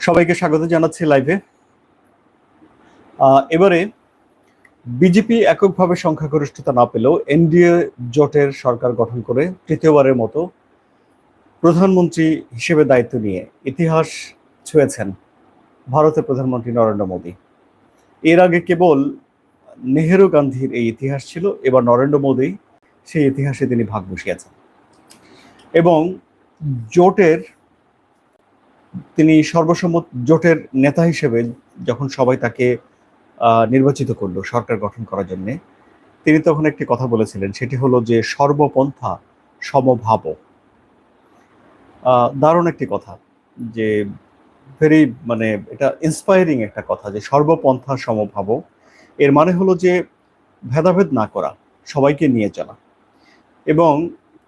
সবাইকে স্বাগত জানাচ্ছি লাইভে এবারে বিজেপি এককভাবে সংখ্যাগরিষ্ঠতা না পেলেও এনডিএ জোটের সরকার গঠন করে তৃতীয়বারের মতো প্রধানমন্ত্রী হিসেবে দায়িত্ব নিয়ে ইতিহাস ছুঁয়েছেন ভারতের প্রধানমন্ত্রী নরেন্দ্র মোদী। এর আগে কেবল নেহেরু গান্ধীর এই ইতিহাস ছিল, এবার নরেন্দ্র মোদী সেই ইতিহাসে তিনি ভাগ বসিয়েছেন। এবং জোটের তিনি সর্বসম্মত জোটের নেতা হিসেবে যখন সবাই তাকে নির্বাচিত করল সরকার গঠন করার জন্য, তিনি তখন একটি কথা বলেছিলেন, সেটি হলো যে সর্বপন্থা সমভাব। দারুণ একটি কথা যে ভেরি মানে এটা ইন্সপায়ারিং একটা কথা যে সর্বপন্থা সমভাব। এর মানে হলো যে ভেদাভেদ না করা, সবাইকে নিয়ে চলা। এবং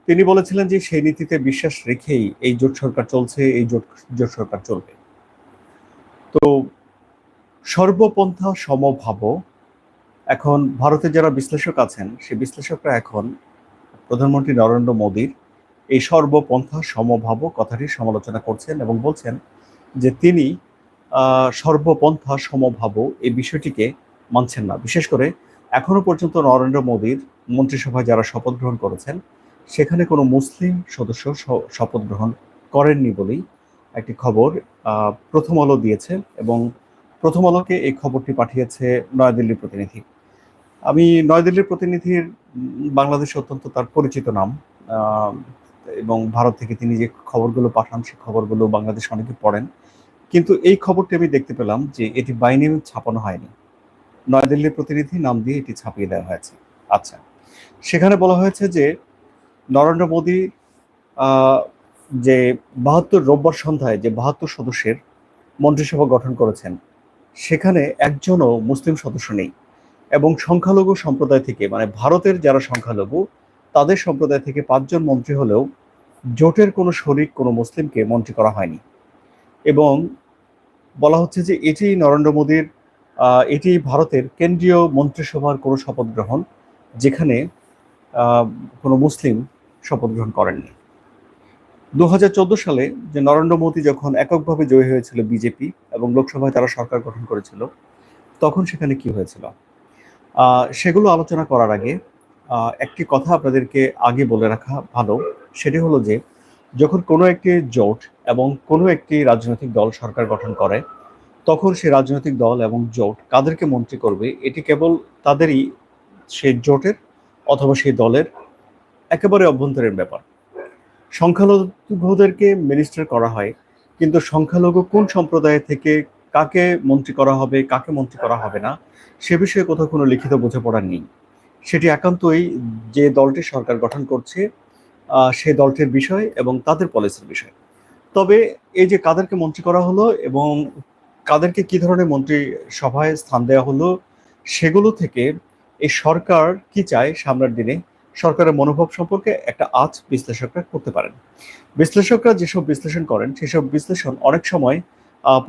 তিনি বলেছিলেন যে সেই নীতিতে বিশ্বাস রেখেই এই জোট সরকার চলছে, এই জোট জোট সরকার চলবে। তো সর্বপন্থা সমভাব এখন ভারতে যারা বিশ্লেষক আছেন, সেই বিশ্লেষকরা এখন প্রধানমন্ত্রী নরেন্দ্র মোদীর এই সর্বপন্থা সমভাব কথাটির সমালোচনা করছেন এবং বলছেন যে তিনি সর্বপন্থা সমভাব এই বিষয়টিকে মানছেন না। বিশেষ করে এখনও পর্যন্ত নরেন্দ্র মোদীর মন্ত্রিসভায় যারা শপথ গ্রহণ করেছেন সেখানে কোনো মুসলিম সদস্য শপথ গ্রহণ করেননি বলেই একটি খবর প্রথম আলো দিয়েছে এবং প্রথম আলোকে এই খবরটি পাঠিয়েছে নয়াদিল্লির প্রতিনিধি। আমি নয়াদিল্লির প্রতিনিধির বাংলাদেশে অত্যন্ত তার পরিচিত নাম এবং ভারত থেকে তিনি যে খবরগুলো পাঠান সেই খবরগুলো বাংলাদেশ অনেকে পড়েন। কিন্তু এই খবরটি আমি দেখতে পেলাম যে এটি বাইনে ছাপানো হয়নি। নয়াদিল্লির প্রতিনিধি নাম দিয়ে এটি ছাপিয়ে দেওয়া হয়েছে। আচ্ছা সেখানে বলা হয়েছে যে নরেন্দ্র মোদী যে বাহাত্তর রোববার সন্ধ্যায় যে বাহাত্তর সদস্যের মন্ত্রিসভা গঠন করেছেন, সেখানে একজনও মুসলিম সদস্য নেই এবং সংখ্যালঘু সম্প্রদায় থেকে মানে ভারতের যারা সংখ্যালঘু, তাদের সম্প্রদায় থেকে পাঁচজন মন্ত্রী হলেও জোটের কোনো শরিক, কোনো মুসলিমকে মন্ত্রী করা হয়নি। এবং বলা হচ্ছে যে এটি নরেন্দ্র মোদীর এটি ভারতের কেন্দ্রীয় মন্ত্রিসভার কোনো শপথ গ্রহণ, যেখানে কোনো মুসলিম শপথ গ্রহণ করেননি। দু হাজার চোদ্দ সালে যে নরেন্দ্র মোদী যখন এককভাবে জয়ী হয়েছিল বিজেপি এবং লোকসভায় তারা সরকার গঠন করেছিল, তখন সেখানে কি হয়েছিল? সেগুলো আলোচনা করার আগে একটি কথা আপনাদেরকে আগে বলে রাখা ভালো, সেটি হলো যে যখন কোনো একটি জোট এবং কোনো একটি রাজনৈতিক দল সরকার গঠন করে, তখন সে রাজনৈতিক দল এবং জোট কাদেরকে মন্ত্রী করবে, এটি কেবল তাদেরই, সেই জোটের অথবা সেই দলের একেবারে অভ্যন্তরীণ ব্যাপার। সংখ্যালঘুদেরকে মিনিস্টার করা হয়, কিন্তু সংখ্যালঘু কোন সম্প্রদায় থেকে কাকে মন্ত্রী করা হবে, কাকে মন্ত্রী করা হবে না, সে বিষয়ে কোথাও কোনো লিখিত বোঝাপড়া নেই। সেটি একান্তই যে দলটি সরকার গঠন করছে সেই দলটির বিষয় এবং তাদের পলিসির বিষয়। তবে এই যে কাদেরকে মন্ত্রী করা হলো এবং কাদেরকে কি ধরনের মন্ত্রী সভায় স্থান দেওয়া হলো, সেগুলো থেকে এই সরকার কি চায় সামনের দিনে? সরকারের মনোভাব সম্পর্কে একটা আজ বিশ্লেষকরা করতে পারেন। বিশ্লেষকরা যেসব বিশ্লেষণ করেন, সেসব বিশ্লেষণ অনেক সময়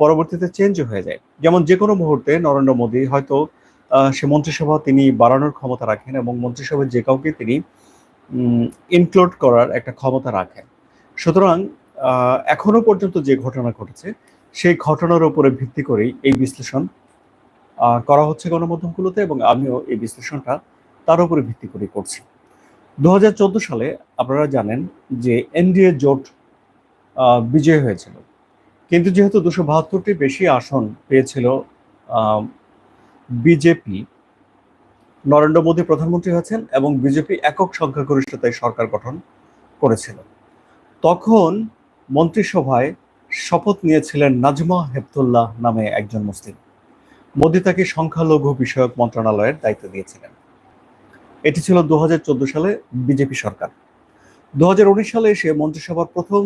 পরবর্তীতে চেঞ্জ হয়ে যায়। যেমন যে কোনো মুহূর্তে নরেন্দ্র মোদী হয়তো সে মন্ত্রিসভা তিনি বাড়ানোর ক্ষমতা রাখেন এবং মন্ত্রিসভার যে কাউকে তিনি ইনক্লুড করার একটা ক্ষমতা রাখেন। সুতরাং এখনও পর্যন্ত যে ঘটনা ঘটেছে, সেই ঘটনার উপরে ভিত্তি করেই এই বিশ্লেষণ করা হচ্ছে গণমাধ্যমগুলোতে এবং আমিও এই বিশ্লেষণটা তার উপরে ভিত্তি করে করছি। দু হাজার চোদ্দ সালে আপনারা জানেন যে এনডিএ জোট বিজয় হয়েছিল। কিন্তু যেহেতু দুশো বাহাত্তরটি বেশি আসন পেয়েছিল বিজেপি, নরেন্দ্র মোদী প্রধানমন্ত্রী হয়েছেন এবং বিজেপি একক সংখ্যাগরিষ্ঠতায় সরকার গঠন করেছিল। তখন মন্ত্রিসভায় শপথ নিয়েছিলেন নাজমা হেফতুল্লাহ নামে একজন মুসলিম। মোদী তাকে সংখ্যালঘু বিষয়ক মন্ত্রণালয়ের দায়িত্ব দিয়েছিলেন। এটি ছিল দু হাজার চোদ্দ সালে বিজেপি সরকার। দু হাজার উনিশ সালে এসে মন্ত্রিসভার প্রথম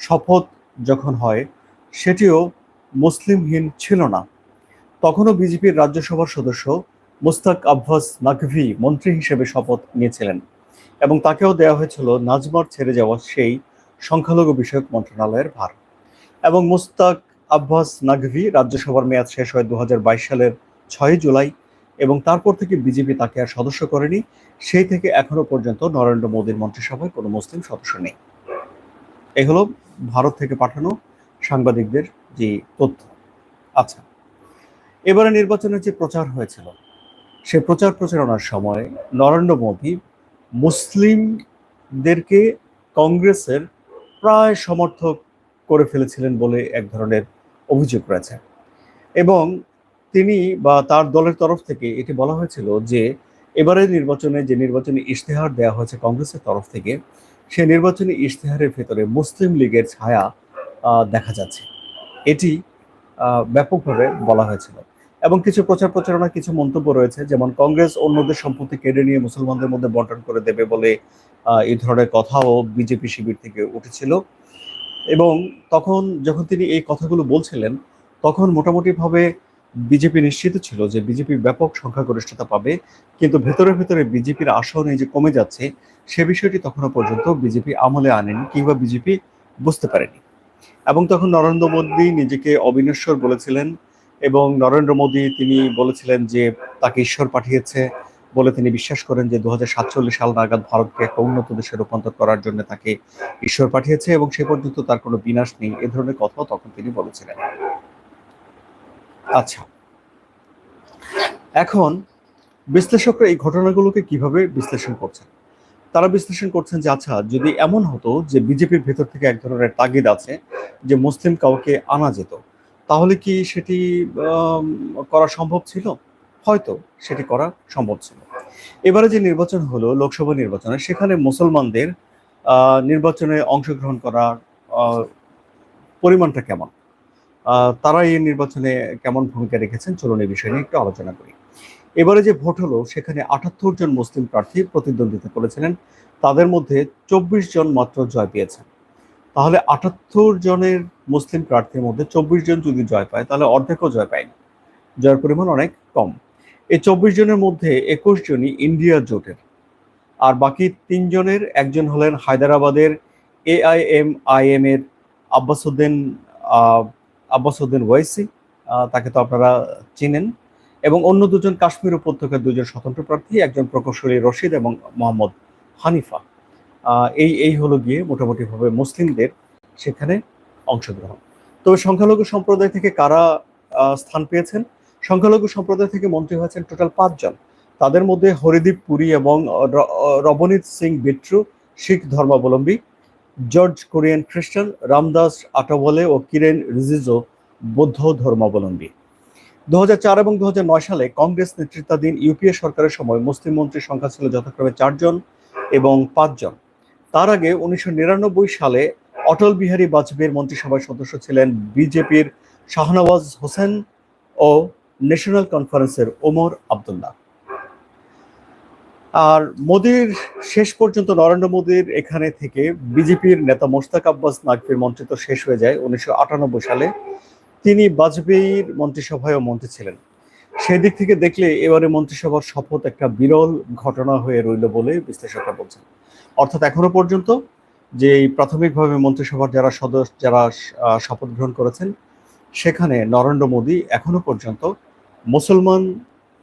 শপথ যখন হয়, সেটিও মুসলিমহীন ছিল না। তখনও বিজেপির রাজ্যসভার সদস্য মুস্তাক আব্বাস নাকভি মন্ত্রী হিসেবে শপথ নিয়েছিলেন এবং তাকেও দেওয়া হয়েছিল নাজমার ছেড়ে যাওয়া সেই সংখ্যালঘু বিষয়ক মন্ত্রণালয়ের ভার। এবং মুস্তাক আব্বাস নাকভি রাজ্যসভার মেয়াদ শেষ হয় দু হাজার বাইশ সালের ছয় জুলাই। এবং তারপর থেকে বিজেপি তাকে আর সদস্য করেনি। সেই থেকে এখনও পর্যন্ত নরেন্দ্র মোদীর মন্ত্রিসভায় কোনো মুসলিম সদস্য নেই। এ হলো ভারত থেকে পাঠানো সাংবাদিকদের যে তথ্য। আচ্ছা এবারে নির্বাচনের যে প্রচার হয়েছিল, সে প্রচার প্রচারণার সময় নরেন্দ্র মোদী মুসলিমদেরকে কংগ্রেসের প্রায় সমর্থক করে ফেলেছিলেন বলে এক ধরনের অভিযোগ রয়েছে। এবং তিনি বা তার দলের তরফ থেকে এটি বলা হয়েছিল যে, এবারের নির্বাচনে যে নির্বাচনী ইশতেহার দেওয়া হয়েছে কংগ্রেসের তরফ থেকে, সে নির্বাচনী ইশতেহারের ভেতরে মুসলিম লীগের ছায়া দেখা যাচ্ছে। এটি ব্যাপকভাবে বলা হয়েছিল। এবং কিছু প্রচার প্রচারণা, কিছু মন্তব্য রয়েছে, যেমন কংগ্রেস অন্যদের সম্পত্তি কেড়ে নিয়ে মুসলমানদের মধ্যে বন্টন করে দেবে বলে এই ধরনের কথাও বিজেপি শিবির থেকে উঠেছিল। এবং তখন যখন তিনি এই কথাগুলো বলছিলেন, তখন মোটামুটিভাবে বিজেপি নিশ্চিত ছিল যে বিজেপি ব্যাপক সংখ্যাগরিষ্ঠতা পাবে, কিন্তু ভেতরে ভেতরে বিজেপির আসন এই যে কমে যাচ্ছে, সে বিষয়টি তখনও পর্যন্ত বিজেপি আমলে আনেনি, কিংবা বিজেপি বুঝতে পারেনি। এবং তখন নরেন্দ্র মোদী নিজেকে অবিনশ্বর বলেছিলেন, এবং নরেন্দ্র মোদী তিনি বলেছিলেন যে তাকে ঈশ্বর পাঠিয়েছে বলে তিনি বিশ্বাস করেন যে দু হাজার সাতচল্লিশ সাল নাগাদ ভারতকে একটা উন্নত দেশে রূপান্তর করার জন্য তাকে ঈশ্বর পাঠিয়েছে, এবং সে পর্যন্ত তার কোনো বিনাশ নেই, এ ধরনের কথাও তখন তিনি বলেছিলেন। আচ্ছা। এখন বিশ্লেষকরা এই ঘটনাগুলোকে কীভাবে বিশ্লেষণ করছেন? তারা বিশ্লেষণ করছেন যে আচ্ছা যদি এমন হতো যে বিজেপির ভেতর থেকে এক ধরনের তাগিদ আছে যে মুসলিম কাউকে আনা যেত, তাহলে কি সেটি করা সম্ভব ছিল? হয়তো সেটি করা সম্ভব ছিল। এবারে যে নির্বাচন হলো, লোকসভা নির্বাচনে, সেখানে মুসলমানদের নির্বাচনে অংশগ্রহণ করার পরিমাণটা কেমন? তারা এই নির্বাচনে কেমন ভূমিকা রেখেছেন? চলুন এই বিষয় নিয়ে একটু আলোচনা করি। এবারে যে ভোট হলো, সেখানে আটাত্তর জন মুসলিম প্রার্থী প্রতিদ্বন্দ্বিতা করেছিলেন। তাদের মধ্যে চব্বিশ জন মাত্র জয় পেয়েছেন। তাহলে আটাত্তর জনের মুসলিম প্রার্থীর মধ্যে চব্বিশ জন যদি জয় পায়, তাহলে অর্ধেকও জয় পায়নি। জয়ের পরিমাণ অনেক কম। এই চব্বিশ জনের মধ্যে একুশ জনই ইন্ডিয়া জোটের। আর বাকি তিনজনের একজন হলেন হায়দ্রাবাদের এআইএম আইএম এর আব্বাসুদ্দিন আহ, আব্বাসুদ্দিন ওয়াইসি তাকে তো আপনারা চিনেন। এবং অন্য দুজন কাশ্মীর উপত্যকার দুজন স্বতন্ত্র প্রার্থী একজন প্রকৌশলী রশিদ এবং মোহাম্মদ হানিফা। এই এই হলো গিয়ে মোটামুটিভাবে মুসলিমদের সেখানে অংশগ্রহণ। তবে সংখ্যালঘু সম্প্রদায় থেকে কারা স্থান পেয়েছেন? সংখ্যালঘু সম্প্রদায় থেকে মন্ত্রী হয়েছেন টোটাল পাঁচজন। তাদের মধ্যে হরিদীপ পুরী এবং রবনীত সিং বিট্রু শিখ ধর্মাবলম্বী। জর্জ কোরিয়ান খ্রিস্টান রামদাস আটাবলে ও কিরেন রিজিজো বৌদ্ধ ধর্মাবলম্বী। দু চার এবং দু হাজার নয় সালে কংগ্রেস নেতৃত্বাধীন ইউপিএ সরকারের সময় মুসলিম মন্ত্রীর সংখ্যা ছিল যথাক্রমে চারজন এবং পাঁচজন। তার আগে উনিশশো নিরানব্বই সালে অটল বিহারী বাজপেয়ীর মন্ত্রিসভার সদস্য ছিলেন বিজেপির শাহনওয়াজ হোসেন ও ন্যাশনাল কনফারেন্সের ওমর আবদুল্লাহ। আর মোদির শেষ পর্যন্ত নরেন্দ্র মোদির এখানে থেকে বিজেপির নেতা মোস্তাক আব্বাস নাকভির মন্ত্রিত্ব শেষ হয়ে যায়, উনিশশো আটানব্বই সালে। তিনি বাজপেয়ীর মন্ত্রিসভায়ও মন্ত্রী ছিলেন। সেই দিক থেকে দেখলে এবারে মন্ত্রিসভার শপথ একটা বিরল ঘটনা হয়ে রইল বলে বিশ্লেষকরা বলছেন। অর্থাৎ এখনও পর্যন্ত যে প্রাথমিকভাবে মন্ত্রিসভার যারা সদস্য, যারা শপথ গ্রহণ করেছেন, সেখানে নরেন্দ্র মোদী এখনও পর্যন্ত মুসলমান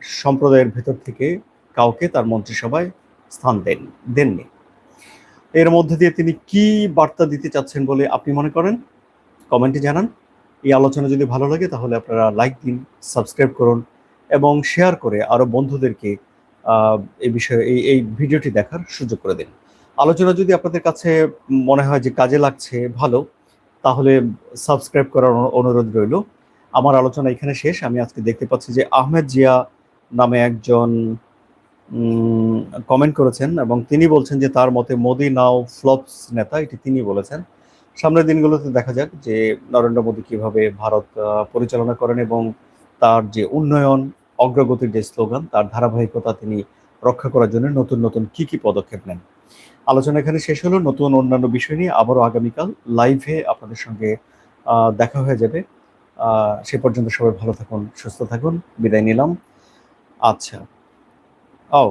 সম্প্রদায়ের ভেতর থেকে কাউকে তার মন্ত্রিসভায় স্থান দেন, দেননি। এর মধ্যে দিয়ে তিনি কি বার্তা দিতে চাচ্ছেন বলে আপনি মনে করেন? কমেন্টে জানান। এই আলোচনা যদি ভালো লাগে তাহলে আপনারা লাইক দিন, সাবস্ক্রাইব করুন এবং শেয়ার করে আরও বন্ধুদেরকে এই বিষয়ে, এই এই ভিডিওটি দেখার সুযোগ করে দিন। আলোচনা যদি আপনাদের কাছে মনে হয় যে কাজে লাগছে, ভালো, তাহলে সাবস্ক্রাইব করার অনুরোধ রইল। আমার আলোচনা এখানে শেষ। আমি আজকে দেখতে পাচ্ছি যে আহমেদ জিয়া নামে একজন কমেন্ট করেছেন এবং তিনি বলছেন যে তার মতে মোদি নাও ফ্লপস নেতা, এটি তিনি বলেছেন। সামনের দিনগুলোতে দেখা যাক যে নরেন্দ্র মোদী কীভাবে ভারত পরিচালনা করেন এবং তার যে উন্নয়ন, অগ্রগতির যে স্লোগান, তার ধারাবাহিকতা তিনি রক্ষা করার জন্য নতুন নতুন কি কি পদক্ষেপ নেন। আলোচনা এখানে শেষ হলো। নতুন অন্যান্য বিষয় নিয়ে আবারও আগামীকাল লাইভে আপনাদের সঙ্গে দেখা হয়ে যাবে। সে পর্যন্ত সবাই ভালো থাকুন, সুস্থ থাকুন। বিদায় নিলাম। আচ্ছা। ও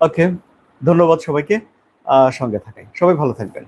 ওকে ধন্যবাদ সবাইকে সঙ্গে থাকাই সবাই ভালো থাকবেন।